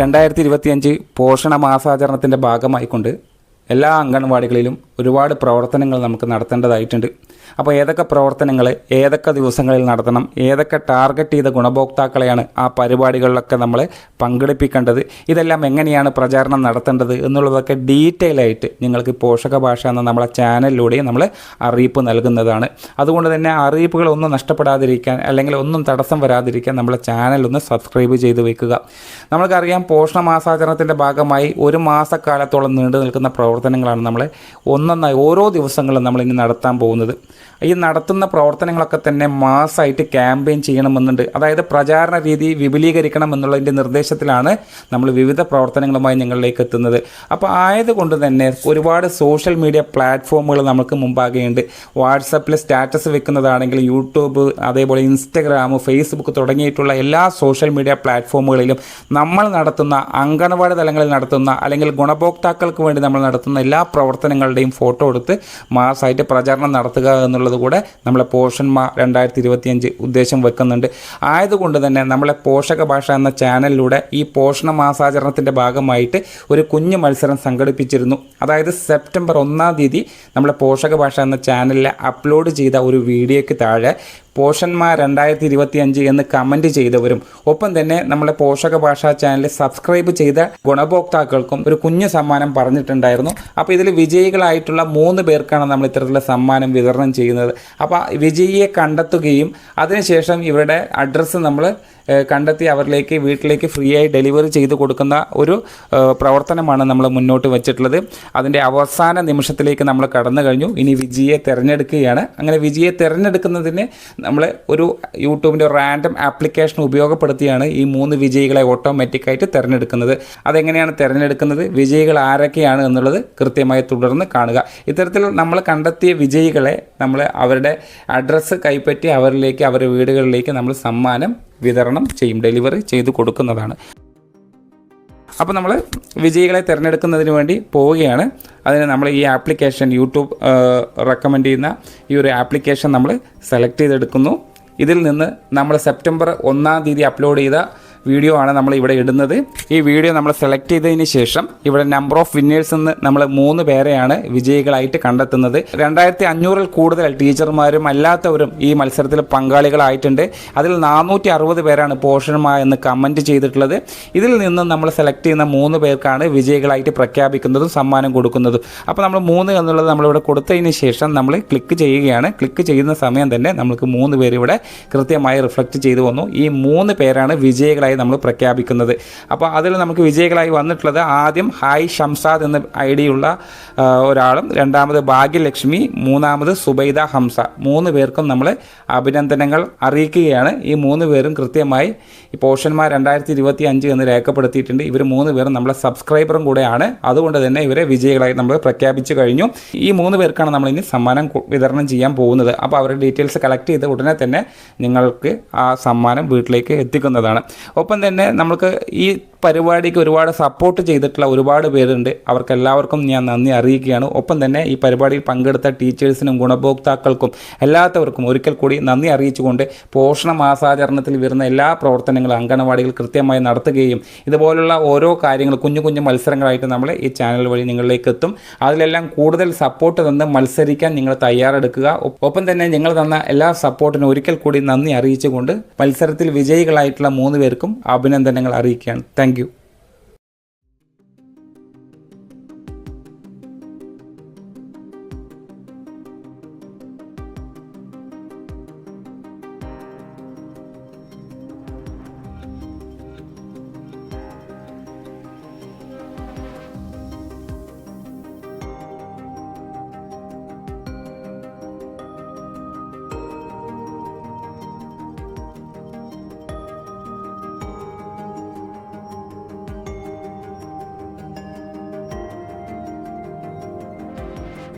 രണ്ടായിരത്തി ഇരുപത്തിയഞ്ച് പോഷണ മാസാചരണത്തിന്റെ ഭാഗമായിക്കൊണ്ട് എല്ലാ അംഗൻവാടികളിലും ഒരുപാട് പ്രവർത്തനങ്ങൾ നമുക്ക് നടത്തേണ്ടതായിട്ടുണ്ട്. അപ്പോൾ ഏതൊക്കെ പ്രവർത്തനങ്ങൾ ഏതൊക്കെ ദിവസങ്ങളിൽ നടത്തണം ഏതൊക്കെ ടാർഗറ്റ് ചെയ്ത ഗുണഭോക്താക്കളെയാണ് ആ പരിപാടികളിലൊക്കെ നമ്മൾ പങ്കെടുപ്പിക്കേണ്ടത് ഇതെല്ലാം എങ്ങനെയാണ് പ്രചാരണം നടത്തേണ്ടത് എന്നുള്ളതൊക്കെ ഡീറ്റെയിൽ ആയിട്ട് നിങ്ങൾക്ക് പോഷക ഭാഷ എന്ന നമ്മളെ ചാനലിലൂടെ നമ്മൾ അറിയിപ്പ് നൽകുന്നതാണ്. അതുകൊണ്ട് തന്നെ അറിയിപ്പുകൾ ഒന്നും നഷ്ടപ്പെടാതിരിക്കാൻ അല്ലെങ്കിൽ ഒന്നും തടസ്സം വരാതിരിക്കാൻ നമ്മളെ ചാനൽ ഒന്ന് സബ്സ്ക്രൈബ് ചെയ്ത് വയ്ക്കുക നമ്മൾക്കറിയാം പോഷണ മാസാചരണത്തിന്റെ ഭാഗമായി ഒരു മാസക്കാലത്തോളം നീണ്ടു നിൽക്കുന്ന പ്രവർത്തനങ്ങളാണ് നമ്മളെ ഒന്നൊന്നായി ഓരോ ദിവസങ്ങളും നമ്മളിനി നടത്താൻ പോകുന്നത്. ഈ നടത്തുന്ന പ്രവർത്തനങ്ങളൊക്കെ തന്നെ മാസമായിട്ട് ക്യാമ്പയിൻ ചെയ്യണമെന്നുണ്ട്. അതായത് പ്രചാരണ രീതി വിപുലീകരിക്കണം എന്നുള്ളതിന്റെ നിർദ്ദേശത്തിലാണ് നമ്മൾ വിവിധ പ്രവർത്തനങ്ങളുമായി ഞങ്ങളിലേക്ക് എത്തുന്നത്. അപ്പോൾ ആയതുകൊണ്ട് തന്നെ ഒരുപാട് സോഷ്യൽ മീഡിയ പ്ലാറ്റ്ഫോമുകൾ നമുക്ക് മുമ്പാകെയുണ്ട്. വാട്സപ്പിൽ സ്റ്റാറ്റസ് വെക്കുന്നതാണെങ്കിൽ യൂട്യൂബ് അതേപോലെ ഇൻസ്റ്റഗ്രാം ഫേസ്ബുക്ക് തുടങ്ങിയിട്ടുള്ള എല്ലാ സോഷ്യൽ മീഡിയ പ്ലാറ്റ്ഫോമുകളിലും നമ്മൾ നടത്തുന്ന അങ്കണവാടി തലങ്ങളിൽ നടത്തുന്ന അല്ലെങ്കിൽ ഗുണഭോക്താക്കൾക്ക് വേണ്ടി നമ്മൾ നടത്തുന്ന എല്ലാ പ്രവർത്തനങ്ങളുടെയും ഫോട്ടോ എടുത്ത് മാസമായിട്ട് പ്രചാരണം നടത്തുക എന്നുള്ളത് കൂടെ നമ്മളെ പോഷന്മാർ രണ്ടായിരത്തി ഇരുപത്തിയഞ്ച് ഉദ്ദേശം വെക്കുന്നുണ്ട്. ആയതുകൊണ്ട് തന്നെ നമ്മളെ പോഷക ഭാഷ എന്ന ചാനലിലൂടെ ഈ പോഷണ മാസാചരണത്തിന്റെ ഭാഗമായിട്ട് ഒരു കുഞ്ഞു മത്സരം സംഘടിപ്പിച്ചിരുന്നു. അതായത് സെപ്റ്റംബർ ഒന്നാം തീയതി നമ്മളെ പോഷക ഭാഷ എന്ന ചാനലിൽ അപ്ലോഡ് ചെയ്ത ഒരു വീഡിയോയ്ക്ക് താഴെ പോഷന്മാർ രണ്ടായിരത്തി ഇരുപത്തി അഞ്ച് എന്ന് കമന്റ് ചെയ്തവരും. ഒപ്പം തന്നെ നമ്മുടെ പോഷക ഭാഷാ ചാനൽ സബ്സ്ക്രൈബ് ചെയ്ത ഗുണഭോക്താക്കൾക്കും ഒരു കുഞ്ഞു സമ്മാനം പറഞ്ഞിട്ടുണ്ടായിരുന്നു. അപ്പോൾ ഇതിൽ വിജയികളായിട്ടുള്ള മൂന്ന് പേർക്കാണ് നമ്മൾ ഇത്തരത്തിലുള്ള സമ്മാനം വിതരണം ചെയ്യുന്നത്. അപ്പോൾ വിജയിയെ കണ്ടെത്തുകയും അതിനുശേഷം ഇവരുടെ അഡ്രസ്സ് നമ്മൾ കണ്ടെത്തി അവരിലേക്ക് വീട്ടിലേക്ക് ഫ്രീ ആയി ഡെലിവറി ചെയ്ത് കൊടുക്കുന്ന ഒരു പ്രവർത്തനമാണ് നമ്മൾ മുന്നോട്ട് വെച്ചിട്ടുള്ളത്. അതിന്റെ അവസാന നിമിഷത്തിലേക്ക് നമ്മൾ കടന്നു കഴിഞ്ഞു. ഇനി വിജയെ തിരഞ്ഞെടുക്കുകയാണ്. അങ്ങനെ വിജയെ തിരഞ്ഞെടുക്കുന്നതിന് നമ്മൾ ഒരു യൂട്യൂബിന്റെ റാൻഡം ആപ്ലിക്കേഷൻ ഉപയോഗപ്പെടുത്തിയാണ് ഈ മൂന്ന് വിജയികളെ ഓട്ടോമാറ്റിക്കായിട്ട് തിരഞ്ഞെടുക്കുന്നത്. അതെങ്ങനെയാണ് തിരഞ്ഞെടുക്കുന്നത്? വിജയികൾ ആരൊക്കെയാണ് എന്നുള്ളത് കൃത്യമായി തുടർന്ന് കാണുക. ഇത്തരത്തിൽ നമ്മൾ കണ്ടെത്തിയ വിജയികളെ നമ്മൾ അവരുടെ അഡ്രസ്സ് കൈപ്പറ്റി അവരിലേക്ക് അവരുടെ വീടുകളിലേക്ക് നമ്മൾ സമ്മാനം വിതരണം ചെയ്യും ഡെലിവറി ചെയ്തു കൊടുക്കുന്നതാണ്. അപ്പോൾ നമ്മൾ വിജയികളെ തിരഞ്ഞെടുക്കുന്നതിന് വേണ്ടി പോവുകയാണ്. അതിന് നമ്മൾ ഈ ആപ്ലിക്കേഷൻ യൂട്യൂബ് റെക്കമെൻഡ് ചെയ്യുന്ന ഈ ഒരു ആപ്ലിക്കേഷൻ നമ്മൾ സെലക്ട് ചെയ്തെടുക്കുന്നു. ഇതിൽ നിന്ന് നമ്മൾ സെപ്റ്റംബർ ഒന്നാം തീയതി അപ്ലോഡ് ചെയ്ത വീഡിയോ ആണ് നമ്മൾ ഇവിടെ ഇടുന്നത്. ഈ വീഡിയോ നമ്മൾ സെലക്ട് ചെയ്തതിന് ശേഷം ഇവിടെ നമ്പർ ഓഫ് വിന്നേഴ്സ് എന്ന് നമ്മൾ മൂന്ന് പേരെയാണ് വിജയികളായിട്ട് കണ്ടെത്തുന്നത്. രണ്ടായിരത്തി അഞ്ഞൂറിൽ കൂടുതൽ ടീച്ചർമാരും അല്ലാത്തവരും ഈ മത്സരത്തിൽ പങ്കാളികളായിട്ടുണ്ട്. അതിൽ നാനൂറ്റി അറുപത് പേരാണ് പോഷന്മാർ എന്ന് കമന്റ് ചെയ്തിട്ടുള്ളത്. ഇതിൽ നിന്നും നമ്മൾ സെലക്ട് ചെയ്യുന്ന മൂന്ന് പേർക്കാണ് വിജയികളായിട്ട് പ്രഖ്യാപിക്കുന്നതും സമ്മാനം കൊടുക്കുന്നതും. അപ്പോൾ നമ്മൾ മൂന്ന് എന്നുള്ളത് നമ്മളിവിടെ കൊടുത്തതിന് ശേഷം നമ്മൾ ക്ലിക്ക് ചെയ്യുകയാണ്. ക്ലിക്ക് ചെയ്യുന്ന സമയം തന്നെ നമുക്ക് മൂന്ന് പേര് ഇവിടെ കൃത്യമായി റിഫ്ലക്റ്റ് ചെയ്തു വന്നു. ഈ മൂന്ന് പേരാണ് വിജയികളായി നമ്മൾ പ്രഖ്യാപിക്കുന്നത്. അപ്പോൾ അതിൽ നമുക്ക് വിജയികളായി വന്നിട്ടുള്ളത് ആദ്യം ഹായ് ഷംസാദ് എന്ന ഐ ഡിയുള്ള ഒരാളും രണ്ടാമത് ഭാഗ്യലക്ഷ്മി മൂന്നാമത് സുബൈദ ഹംസ. മൂന്ന് പേർക്കും നമ്മൾ അഭിനന്ദനങ്ങൾ അറിയിക്കുകയാണ്. ഈ മൂന്ന് പേരും കൃത്യമായി ഈ പോഷന്മാർ രണ്ടായിരത്തി ഇരുപത്തി അഞ്ച് എന്ന് രേഖപ്പെടുത്തിയിട്ടുണ്ട്. ഇവർ മൂന്ന് പേരും നമ്മളെ സബ്സ്ക്രൈബറും കൂടെയാണ്. അതുകൊണ്ട് തന്നെ ഇവരെ വിജയികളായി നമ്മൾ പ്രഖ്യാപിച്ചു കഴിഞ്ഞു. ഈ മൂന്ന് പേർക്കാണ് നമ്മൾ ഇനി സമ്മാനം വിതരണം ചെയ്യാൻ പോകുന്നത്. അപ്പോൾ അവരുടെ ഡീറ്റെയിൽസ് കളക്ട് ചെയ്ത് ഉടനെ തന്നെ നിങ്ങൾക്ക് ആ സമ്മാനം വീട്ടിലേക്ക് എത്തിക്കുന്നതാണ്. ഒപ്പം തന്നെ നമുക്ക് ഈ പരിപാടിക്ക് ഒരുപാട് സപ്പോർട്ട് ചെയ്തിട്ടുള്ള ഒരുപാട് പേരുണ്ട്. അവർക്കെല്ലാവർക്കും ഞാൻ നന്ദി അറിയിക്കുകയാണ്. ഒപ്പം തന്നെ ഈ പരിപാടിയിൽ പങ്കെടുത്ത ടീച്ചേഴ്സിനും ഗുണഭോക്താക്കൾക്കും എല്ലാത്തവർക്കും ഒരിക്കൽ കൂടി നന്ദി അറിയിച്ചുകൊണ്ട് പോഷണ മാസാചരണത്തിൽ വരുന്ന എല്ലാ പ്രവർത്തനങ്ങളും അംഗനവാടികൾ കൃത്യമായി നടത്തുകയും ഇതുപോലുള്ള ഓരോ കാര്യങ്ങൾ കുഞ്ഞു കുഞ്ഞു മത്സരങ്ങളായിട്ട് നമ്മൾ ഈ ചാനൽ വഴി നിങ്ങളിലേക്ക് എത്തും. അതിലെല്ലാം കൂടുതൽ സപ്പോർട്ട് തന്ന് മത്സരിക്കാൻ നിങ്ങൾ തയ്യാറെടുക്കുക. ഒപ്പം തന്നെ നിങ്ങൾ തന്ന എല്ലാ സപ്പോർട്ടിനും ഒരിക്കൽ കൂടി നന്ദി അറിയിച്ചുകൊണ്ട് മത്സരത്തിൽ വിജയികളായിട്ടുള്ള മൂന്ന് പേർക്കും അഭിനന്ദനങ്ങൾ അറിയിക്കുകയാണ്. താങ്ക്